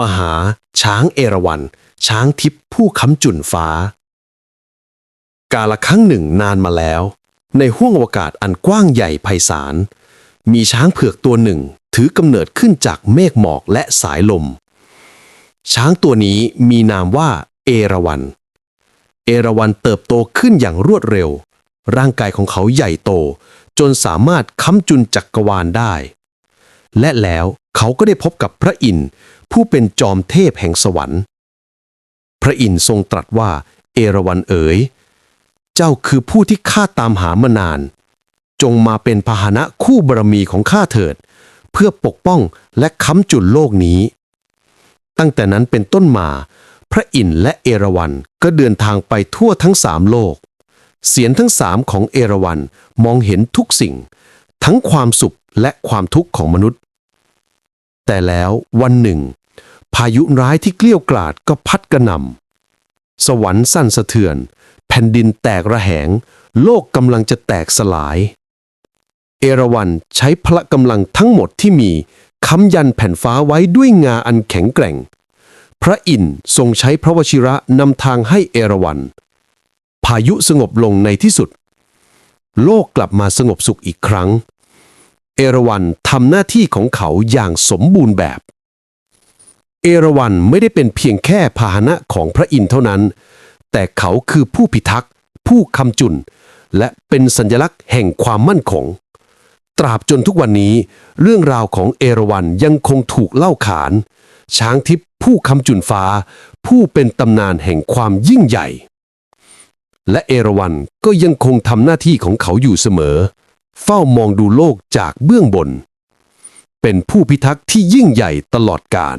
มหา ช้างเอราวัณช้างทิพย์ผู้ค้ำจุนฟ้า กาละครั้งหนึ่งนานมาแล้ว ในห้วงอวกาศอันกว้างใหญ่ไพศาล มีช้างเผือกตัวหนึ่งถือกำเนิดขึ้นจากเมฆหมอกและสายลม ช้างตัวนี้มีนามว่าเอราวัณเอราวัณเติบโตขึ้นอย่างรวดเร็ว ร่างกายของเขาใหญ่โต จนสามารถค้ำจุนจักรวาลได้ และแล้วเขาก็ได้พบกับพระอินทร์ผู้เป็นจอมเทพแห่งสวรรค์ พระอินทร์ทรงตรัสว่า เอราวัณเอ๋ย เจ้าคือผู้ที่ข้าตามหามานาน จงมาเป็นพาหนะคู่บารมีของข้าเถิด เพื่อปกป้องและค้ำจุนโลกนี้ ตั้งแต่นั้นเป็นต้นมา พระอินทร์และเอราวัณก็เดินทางไปทั่วทั้งสามโลก เสียงทั้งสามของเอราวัณมองเห็นทุกสิ่ง ทั้งความสุขและความทุกข์ของมนุษย์ แต่แล้ววันหนึ่ง พายุร้ายที่เกลี้ยวกล่อดก็พัดกระหน่ำสวรรค์สั่นสะเทือน แผ่นดินแตกระแหง โลกกำลังจะแตกสลาย เอราวัณใช้พละกำลังทั้งหมดที่มีค้ำยันแผ่นฟ้าไว้ด้วยงาอันแข็งแกร่ง พระอินทร์ทรงใช้พระวชิระนำทางให้เอราวัณพายุสงบลงในที่สุด โลกกลับมาสงบสุขอีกครั้ง เอราวัณทำหน้าที่ของเขาอย่างสมบูรณ์แบบ เอราวัณไม่ได้เป็นเพียงแค่พาหนะของพระอินทร์เท่านั้น แต่เขาคือผู้พิทักษ์ ผู้คำจุน และเป็นสัญลักษณ์แห่งความมั่นคง ตราบจนทุกวันนี้ เรื่องราวของเอราวัณยังคงถูกเล่าขาน ช้างทิพย์ผู้คำจุนฟ้า ผู้เป็นตำนานแห่งความยิ่งใหญ่ และเอราวัณก็ยังคงทำหน้าที่ของเขาอยู่เสมอ เฝ้ามองดูโลกจากเบื้องบน เป็นผู้พิทักษ์ที่ยิ่งใหญ่ตลอดกาล